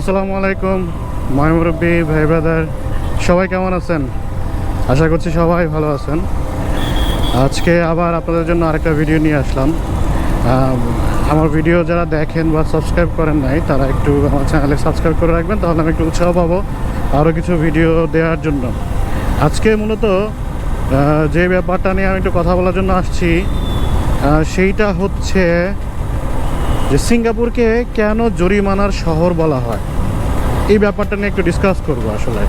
আসসালামু আলাইকুম ময়মুরব্বী ভাই ব্রাদার, সবাই কেমন আছেন? আশা করছি সবাই ভালো আছেন। আজকে আবার আপনাদের জন্য আরেকটা ভিডিও নিয়ে আসলাম। আমার ভিডিও যারা দেখেন বা সাবস্ক্রাইব করেন নাই, তারা একটু আমার চ্যানেলে সাবস্ক্রাইব করে রাখবেন, তাহলে আমি একটু উৎসাহ পাবো আরও কিছু ভিডিও দেওয়ার জন্য। আজকে মূলত যে ব্যাপারটা নিয়ে আমি একটু কথা বলার জন্য আসছি সেইটা হচ্ছে যে সিঙ্গাপুরকে কেন জরিমানার শহর বলা হয়? এই ব্যাপারটা নিয়ে একটু ডিসকাস করব আসলে।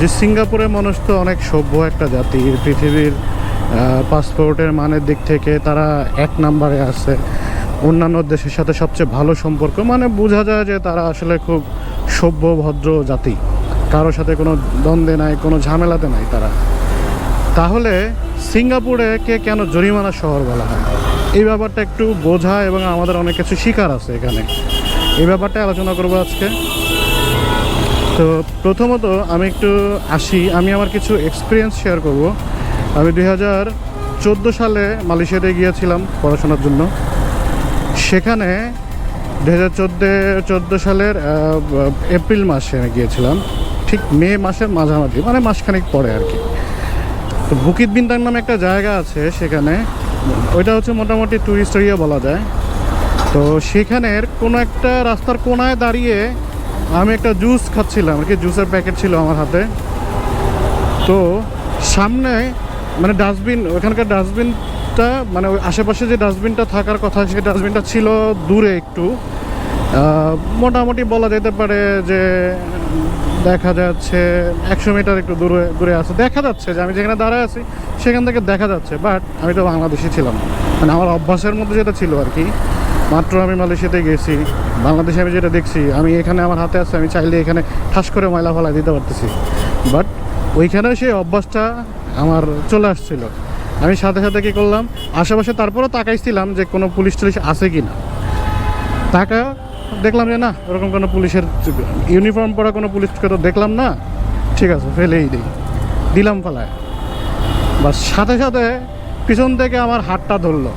যে সিঙ্গাপুরের মানুষ তো অনেক সভ্য একটা জাতি। পৃথিবীর পাসপোর্টের মানের দিক থেকে তারা এক নম্বরে আছে। অন্যান্য দেশের সাথে সবচেয়ে ভালো সম্পর্ক মানে বোঝা যায় যে তারা আসলে খুব সভ্য, ভদ্র জাতি। কারোর সাথে কোনো দ্বন্দ্বে নাই, কোনো ঝামেলাতে নাই তারা। তাহলে সিঙ্গাপুরে কে কেন জরিমানা শহর বলা হয়? এই ব্যাপারটা একটু বোঝা এবং আমাদের অনেক কিছু শিকার আছে এখানে। এই ব্যাপারটা আলোচনা করব আজকে। তো প্রথমত আমি একটু আসি, আমি আমার কিছু এক্সপিরিয়েন্স শেয়ার করব। আমি দুই হাজার চোদ্দ সালে মালয়েশিয়াতে গিয়েছিলাম পড়াশোনার জন্য। সেখানে দু হাজার চোদ্দ চোদ্দ সালের এপ্রিল মাসে আমি গিয়েছিলাম। ঠিক মে মাসের মাঝামাঝি মানে মাসখানেক পরে আর কি। তো বুকিত বিন্দাং নামে একটা জায়গা আছে সেখানে ওইটা হচ্ছে মোটামুটি ট্যুরিস্ট এরিয়া বলা যায়। তো সেখানের কোনো একটা রাস্তার কোনায় দাঁড়িয়ে আমি একটা জুস খাচ্ছিলাম, আর কি জুসের প্যাকেট ছিল আমার হাতে। তো সামনে মানে ডাস্টবিন ওখানকার ডাস্টবিনটা মানে ওই আশেপাশে যে ডাস্টবিনটা থাকার কথা, সেই ডাস্টবিনটা ছিল দূরে একটু। মোটামুটি বলা যেতে পারে যে দেখা যাচ্ছে, একশো মিটার একটু দূরে দূরে আছে। দেখা যাচ্ছে যে আমি যেখানে দাঁড়ায় আছি, সেখান থেকে দেখা যাচ্ছে বাট আমি তো বাংলাদেশি ছিলাম। মানে আমার অভ্যাসের মধ্যে যেটা ছিল আর কি, মাত্র আমি মালয়েশিয়াতে গেছি, বাংলাদেশে আমি যেটা দেখছি, আমি এখানে আমার হাতে আছে, আমি চাইলে এখানে ঠাস করে ময়লা ফেলা দিতে পারতেছি। বাট ওইখানেও সেই অভ্যাসটা আমার চলে আসছিল। আমি সাথে সাথে কী করলাম, আশেপাশে তারপরও তাকাইছিলাম যে কোনো পুলিশ টুলিশ আছে কি না তাকা দেখলাম যে না, ওরকম কোনো পুলিশের ইউনিফর্ম পরা কোনো পুলিশকে তো দেখলাম না। ঠিক আছে, ফেলেই দিই। দিলাম ফেলায় বা সাথে সাথে পিছন থেকে আমার হাতটা ধরলো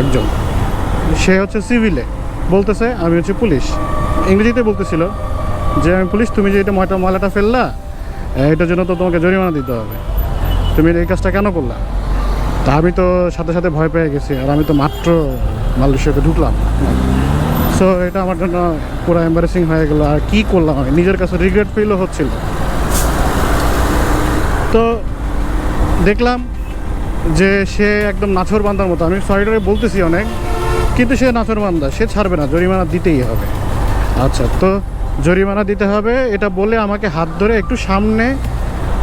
একজন। সে হচ্ছে সিভিলে বলতেছে, আমি হচ্ছে পুলিশ। ইংরেজিতে বলতেছিল যে, আমি পুলিশ, তুমি যে এটা ময়টা ময়লাটা ফেললা এটার জন্য তো তোমাকে জরিমানা দিতে হবে। তুমি এই কাজটা কেন করলা? তা আমি তো সাথে সাথে ভয় পেয়ে গেছি, আর আমি তো মাত্র মালয়েশিয়াতে ঢুকলাম। সো এটা আমার জন্য পুরো এম্বারেসিং হয়ে গেলো। আর কী করলাম আমি? নিজের কাছে রিগ্রেট ফিলও হচ্ছিল। তো দেখলাম যে সে একদম নাছর বান্দার মতো। আমি সরিটারে বলতেছি অনেক, কিন্তু সে নাছর বান্দা। সে ছাড়বে না, জরিমানা দিতেই হবে। আচ্ছা তো জরিমানা দিতে হবে, এটা বলে আমাকে হাত ধরে একটু সামনে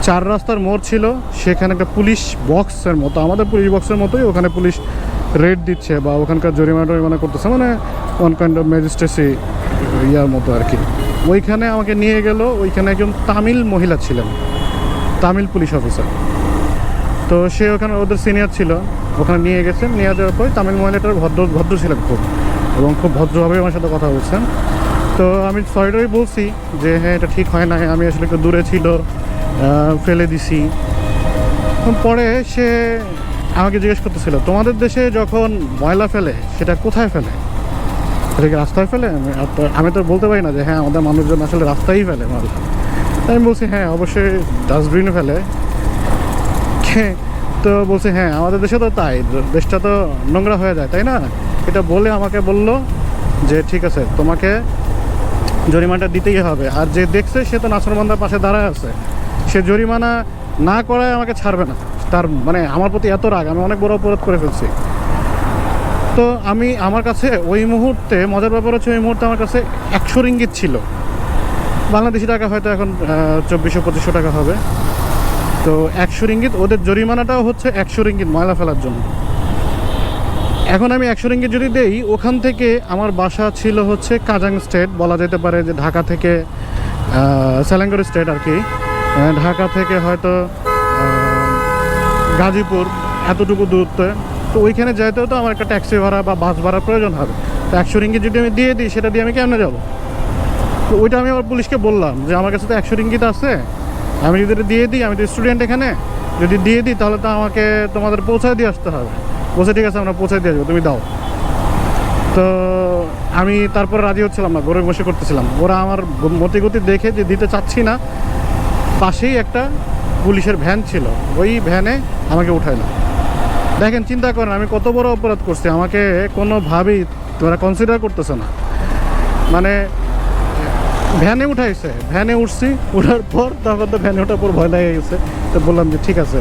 চার রাস্তার মোড় ছিল। সেখানে একটা পুলিশ বক্সের মতো, আমাদের পুলিশ বক্সের মতোই। ওখানে পুলিশ রেড দিচ্ছে বা ওখানকার জরিমানা টরিমানা করতেছে মানে ওয়ান কাইন্ড অফ ম্যাজিস্ট্রেসি ইয়ার মতো আর কি। ওইখানে আমাকে নিয়ে গেল, ওইখানে একজন তামিল মহিলা ছিলেন, তামিল পুলিশ অফিসার। তো সে ওখানে ওদের সিনিয়র ছিল, ওখানে নিয়ে গেছেন নিয়ে যাওয়ার পর তামিল মহিলাটার ভদ্র ভদ্র ছিলেন খুব, এবং খুব ভদ্রভাবে আমার সাথে কথা বলছেন। তো আমি সরিটাই বলছি যে হ্যাঁ এটা ঠিক হয় না আমি আসলে একটু দূরে ছিল ফেলে দিছি। পরে সে আমাকে জিজ্ঞেস করতেছিল, তোমাদের দেশে যখন ময়লা ফেলে, সেটা কোথায় ফেলে? এটা কি রাস্তায় ফেলে? আমি তো- বলতে পারি না যে হ্যাঁ আমাদের মানুষজন আসলে রাস্তায় ফেলে ময়লা। আমি বলছি হ্যাঁ অবশ্যই ডাস্টবিনে ফেলে। তো বলছি হ্যাঁ আমাদের দেশে তো তাই, দেশটা তো নোংরা হয়ে যায়, তাই না? এটা বলে আমাকে বলল যে, ঠিক আছে, তোমাকে জরিমানাটা দিতেই হবে, আর যে দেখছে সে তো নাসরবান্দার পাশে দাঁড়ায় আছে। সে জরিমানা না করায় আমাকে ছাড়বে না। তার মানে আমার প্রতি এত রাগ, আমি অনেক বড় অপরাধ করে ফেলছি। তো আমি আমার কাছে ওই মুহূর্তে, মজার ব্যাপার হচ্ছে ওই মুহূর্তে আমার কাছে একশো রিঙ্গিত ছিল। বাংলাদেশি টাকা হয়তো এখন চব্বিশশো, পঁচিশশো টাকা হবে। তো একশো রিঙ্গিত, ওদের জরিমানাটাও হচ্ছে একশো রিঙ্গিত ময়লা ফেলার জন্য। এখন আমি একশো রিঙ্গিত যদি দেই, ওখান থেকে আমার বাসা ছিল হচ্ছে কাজাং স্টেট, বলা যেতে পারে যে ঢাকা থেকে সেলেঙ্গর স্টেট আর কি। ঢাকা থেকে হয়তো গাজীপুর, এতটুকু দূরত্বে। তো ওইখানে যাইতেও তো আমার একটা ট্যাক্সি ভাড়া বা বাস ভাড়ার প্রয়োজন হবে। তো একশো রিঙ্গিত যদি আমি দিয়ে দিই, সেটা দিয়ে আমি কেমনে যাব? তো ওইটা আমি আবার পুলিশকে বললাম যে, আমার কাছে তো একশো রিঙ্গিত আছে। আমি যদি দিয়ে দিই, আমি তো স্টুডেন্ট এখানে। যদি দিয়ে দিই, তাহলে তো আমাকে তোমাদের পৌঁছায় দিয়ে আসতে হবে। বলছে, ঠিক আছে, আমরা পৌঁছায় দিয়ে যাব তুমি দাও। তো আমি তারপর রাজি হচ্ছিলাম না, ঘরে বসে করতেছিলাম। ওরা আমার গ- মতি গতি দেখে যে দিতে চাচ্ছি না পাশেই একটা পুলিশের ভ্যান ছিল। ওই ভ্যানে আমাকে উঠাইলো। দেখেন, চিন্তা করেন, আমি কত বড় অপরাধ করছি। আমাকে কোনোভাবেই তোরা কনসিডার করতেছে না। মানে ভ্যানে উঠাইছে। ভ্যানে উঠছি, উঠার পর তখন তো ভ্যানে ওঠার পর ভয় লেগে গেছে। তো বললাম যে, ঠিক আছে,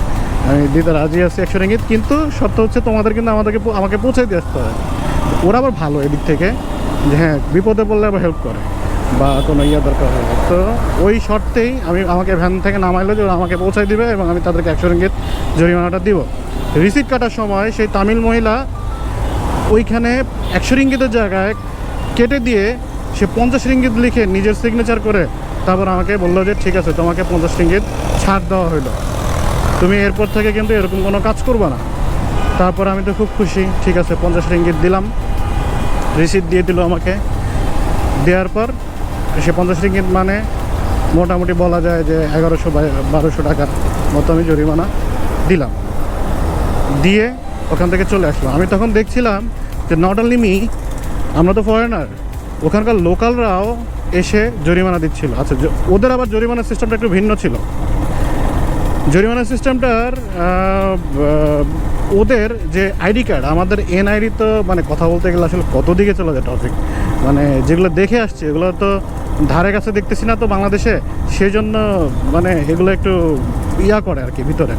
আমি দিতে রাজি আছি একশো রিঙ্গিত, কিন্তু শর্ত হচ্ছে তোমাদের কিন্তু আমাদেরকে আমাকে পৌঁছে দিয়ে আসতে হয় ওরা আবার ভালো এদিক থেকে যে হ্যাঁ বিপদে পড়লে আবার হেল্প করে। বা কোনো ইয়ে দরকার হলে তো ওই শর্তেই আমি আমাকে ভ্যান থেকে নামাইলো যে ওরা আমাকে পৌঁছায় দিবে এবং আমি তাদেরকে একশো রিঙ্গিত জরিমানাটা দিব। রিসিট কাটার সময় সেই তামিল মহিলা ওইখানে একশো রিঙ্গিতের জায়গায় কেটে দিয়ে সে পঞ্চাশ রিঙ্গিত লিখে নিজের সিগনেচার করে তারপর আমাকে বলল যে, ঠিক আছে, তোমাকে পঞ্চাশ রিঙ্গিত ছাড় দেওয়া হলো তুমি এরপর থেকে কিন্তু এরকম কোনো কাজ করবে না। তারপর আমি তো খুব খুশি, ঠিক আছে, পঞ্চাশ রিঙ্গিত দিলাম। রিসিপ্ট দিয়ে দিল আমাকে। দেওয়ার পর সে পঞ্চাশ রিঙ্গিত মানে মোটামুটি বলা যায় যে এগারোশো বারোশো টাকার মতো আমি জরিমানা দিলাম। দিয়ে ওখান থেকে চলে আসলাম। আমি তখন দেখছিলাম যে নট অনলি মি আমরা তো ফরেনার ওখানকার লোকালরাও এসে জরিমানা দিচ্ছিল। আচ্ছা ওদের আবার জরিমানার সিস্টেমটা একটু ভিন্ন ছিল। জরিমানা সিস্টেমটার ওদের যে আইডি কার্ড, আমাদের এনআইডি তো মানে কথা বলতে গেলে আসলে কত দিকে চলে যায় টপিক মানে যেগুলো দেখে আসছে, এগুলো তো ধারে কাছে দেখতেছি না তো বাংলাদেশে সেই জন্য মানে এগুলো একটু ইয়া করে আর কি ভিতরে।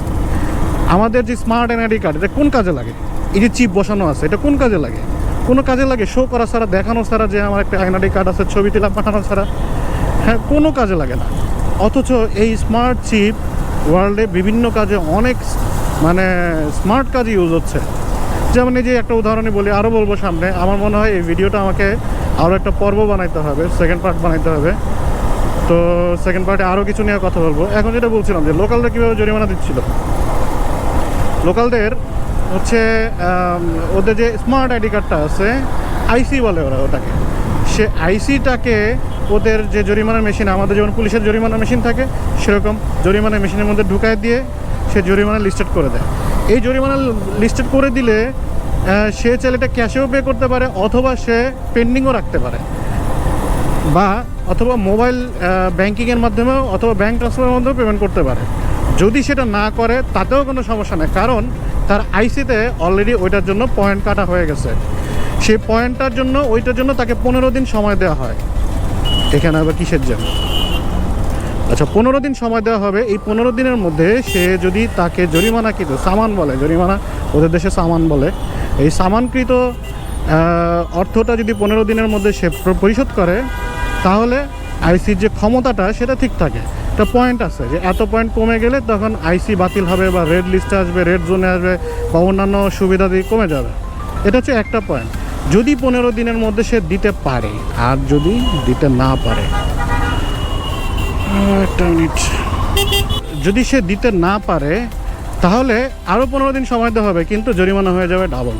আমাদের যে স্মার্ট এনআইডি কার্ড এটা কোন কাজে লাগে? এই যে চিপ বসানো আছে, এটা কোন কাজে লাগে? কোনো কাজে লাগে শো করা ছাড়া, দেখানো ছাড়া যে আমার একটা এনআইডি কার্ড আছে, ছবি তুলা পাঠানো ছাড়া? হ্যাঁ কোনো কাজে লাগে না। অথচ এই স্মার্ট চিপ ওয়ার্ল্ডে বিভিন্ন কাজে অনেক মানে স্মার্ট কাজে ইউজ হচ্ছে। যেমন যে একটা উদাহরণই বলি আরও বলব সামনে। আমার মনে হয় এই ভিডিওটা আমাকে আরও একটা পর্ব বানাইতে হবে সেকেন্ড পার্ট বানাইতে হবে। তো সেকেন্ড পার্টে আরও কিছু নিয়ে কথা বলব। এখন যেটা বলছিলাম যে, লোকালরা কীভাবে জরিমানা দিচ্ছিল? লোকালদের হচ্ছে ওদের যে স্মার্ট আইডি কার্ডটা আছে আইসি বলে ওরা ওটাকে। সে আইসিটাকে ওদের যে জরিমানার মেশিন আমাদের যেমন পুলিশের জরিমানার মেশিন থাকে, সেরকম জরিমানার মেশিনের মধ্যে ঢুকায় দিয়ে সে জরিমানা লিস্টেড করে দেয়। এই জরিমানা লিস্টেড করে দিলে সে ছেলেটা ক্যাশেও পে করতে পারে অথবা সে পেন্ডিংও রাখতে পারে। বা অথবা মোবাইল ব্যাংকিংয়ের মাধ্যমেও অথবা ব্যাংক ট্রান্সফারের মাধ্যমেও পেমেন্ট করতে পারে। যদি সেটা না করে, তাতেও কোনো সমস্যা নেই, কারণ তার আইসিতে অলরেডি ওইটার জন্য পয়েন্ট কাটা হয়ে গেছে। সেই পয়েন্টটার জন্য, ওইটার জন্য তাকে পনেরো দিন সময় দেওয়া হয়। এখানে আবার কিসের জন্য? আচ্ছা পনেরো দিন সময় দেওয়া হবে। এই পনেরো দিনের মধ্যে সে যদি তাকে জরিমানাকৃত, সামান বলে, জরিমানা ওদের দেশে সামান বলে, এই সামানকৃত অর্থটা যদি পনেরো দিনের মধ্যে সে পরিশোধ করে, তাহলে আইসির যে ক্ষমতাটা, সেটা ঠিক থাকে। একটা পয়েন্ট আছে যে, এত পয়েন্ট কমে গেলে তখন আইসি বাতিল হবে বা রেড লিস্টে আসবে, রেড জোনে আসবে বা অন্যান্য সুবিধা দিয়ে কমে যাবে। এটা হচ্ছে একটা পয়েন্ট যদি পনেরো দিনের মধ্যে সে দিতে পারে, আর যদি দিতে না পারে একটা যদি সে দিতে না পারে, তাহলে আরও পনেরো দিন সময় দিতে হবে, কিন্তু জরিমানা হয়ে যাবে ডাবল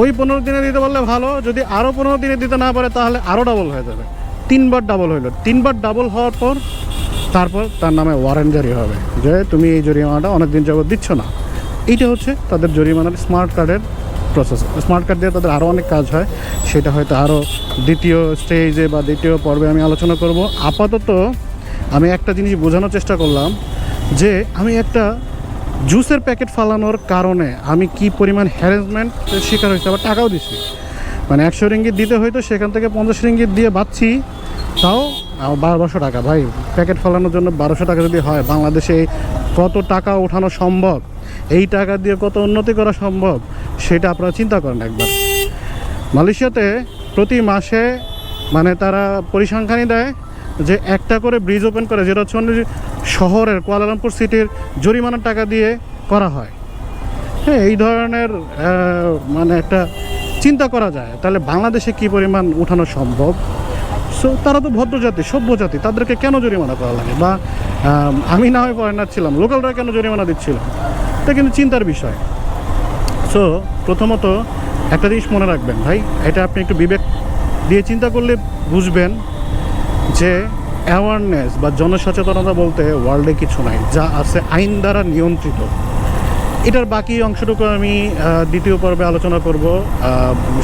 ওই পনেরো দিনে দিতে পারলে ভালো, যদি আরও পনেরো দিনে দিতে না পারে, তাহলে আরও ডাবল হয়ে যাবে। তিনবার ডাবল হইল। তিনবার ডাবল হওয়ার পর, তারপর তার নামে ওয়ারেন্ট জারি হবে, যে তুমি এই জরিমানাটা অনেক দিন যাবত দিচ্ছ না। এইটা হচ্ছে তাদের জরিমানার স্মার্ট কার্ডের প্রসেস স্মার্ট কার্ড দিয়ে তাদের আরও অনেক কাজ হয়। সেটা হয়তো আরও দ্বিতীয় স্টেজে বা দ্বিতীয় পর্বে আমি আলোচনা করব। আপাতত আমি একটা জিনিস বোঝানোর চেষ্টা করলাম যে আমি একটা জুসের প্যাকেট ফালানোর কারণে আমি কি পরিমাণ হ্যারাসমেন্টের শিকার হয়েছে, আবার টাকাও দিছি। মানে একশো রিঙ্গিত দিতে হয়তো সেখান থেকে পঞ্চাশ রিঙ্গিত দিয়ে বাঁচছি, তাও বারোশো টাকা। ভাই, প্যাকেট ফলানোর জন্য বারোশো টাকা যদি হয়, বাংলাদেশে কত টাকা ওঠানো সম্ভব, এই টাকা দিয়ে কত উন্নতি করা সম্ভব, সেটা আপনারা চিন্তা করেন একবার। মালয়েশিয়াতে প্রতি মাসে মানে তারা পরিসংখ্যানই দেয় যে একটা করে ব্রিজ ওপেন করে, যেটা হচ্ছে যে শহরের কুয়ালালামপুর সিটির জরিমানার টাকা দিয়ে করা হয়। হ্যাঁ এই ধরনের মানে একটা চিন্তা করা যায়। তাহলে বাংলাদেশে কি পরিমাণ উঠানো সম্ভব? সো তারা তো ভদ্র জাতি, সভ্য জাতি, তাদেরকে কেন জরিমানা করা লাগে? বা আমি না হয় ফরেনার ছিলাম, লোকালরা কেন জরিমানা দিচ্ছিল? এটা কিন্তু চিন্তার বিষয়। সো প্রথমত একটা জিনিস মনে রাখবেন ভাই, এটা আপনি একটু বিবেক দিয়ে চিন্তা করলে বুঝবেন। যে অ্যাওয়ারনেস বা জনসচেতনতা বলতে ওয়ার্ল্ডে কিছু নাই, যা আছে আইন দ্বারা নিয়ন্ত্রিত। এটার বাকি অংশটুকু আমি দ্বিতীয় পর্বে আলোচনা করব।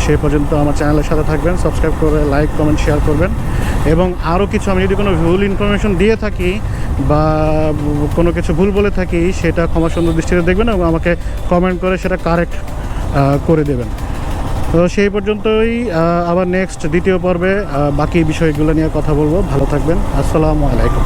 সে পর্যন্ত আমার চ্যানেলের সাথে থাকবেন সাবস্ক্রাইব করে লাইক কমেন্ট শেয়ার করবেন। এবং আরও কিছু, আমি যদি কোনো ভুল ইনফরমেশন দিয়ে থাকি বা কোনো কিছু ভুল বলে থাকি, সেটা ক্ষমা সুন্দর দৃষ্টিতে দেখবেন এবং আমাকে কমেন্ট করে সেটা কারেক্ট করে দেবেন। তো সেই পর্যন্তই আবার নেক্সট দ্বিতীয় পর্বে বাকি বিষয়গুলো নিয়ে কথা বলব। ভালো থাকবেন। আসসালামু আলাইকুম।